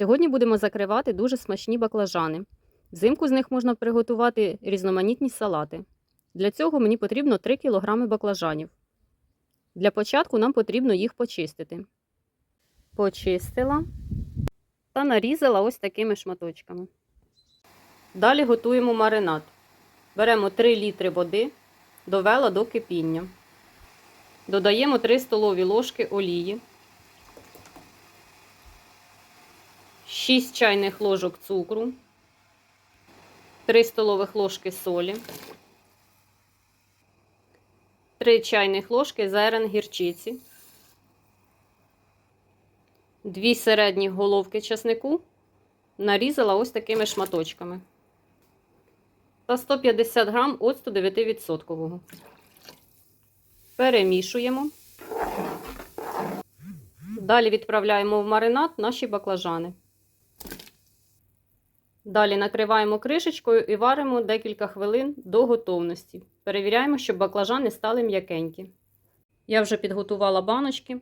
Сьогодні будемо закривати дуже смачні баклажани. Взимку з них можна приготувати різноманітні салати. Для цього мені потрібно 3 кг баклажанів. Для початку нам потрібно їх почистити. Почистила та нарізала ось такими шматочками. Далі готуємо маринад. Беремо 3 літри води, довела до кипіння. Додаємо 3 столові ложки олії, 6 чайних ложок цукру, 3 столових ложки солі, 3 чайних ложки зерен гірчиці, 2 середні головки часнику нарізала ось такими шматочками та 150 грам оцту 9%. Перемішуємо. Далі відправляємо в маринад наші баклажани. Далі накриваємо кришечкою і варимо декілька хвилин до готовності. Перевіряємо, щоб баклажани стали м'якенькі. Я вже підготувала баночки.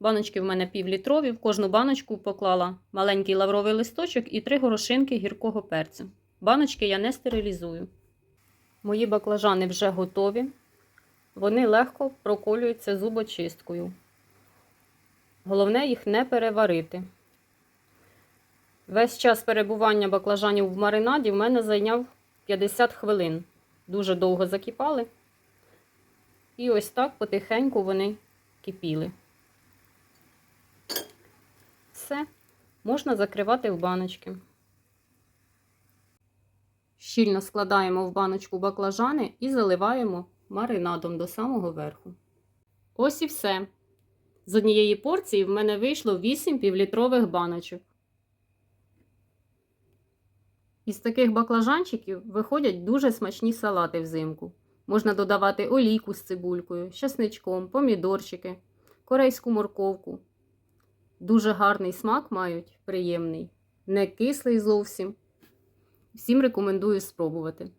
Баночки в мене півлітрові. В кожну баночку поклала маленький лавровий листочок і три горошинки гіркого перцю. Баночки я не стерилізую. Мої баклажани вже готові. Вони легко проколюються зубочисткою. Головне їх не переварити. Весь час перебування баклажанів в маринаді в мене зайняв 50 хвилин. Дуже довго закипали. І ось так потихеньку вони кипіли. Все, можна закривати в баночки. Щільно складаємо в баночку баклажани і заливаємо маринадом до самого верху. Ось і все. З однієї порції в мене вийшло 8 півлітрових баночок. Із таких баклажанчиків виходять дуже смачні салати взимку. Можна додавати олійку з цибулькою, часничком, помідорчики, корейську морковку. Дуже гарний смак мають, приємний, не кислий зовсім. Всім рекомендую спробувати.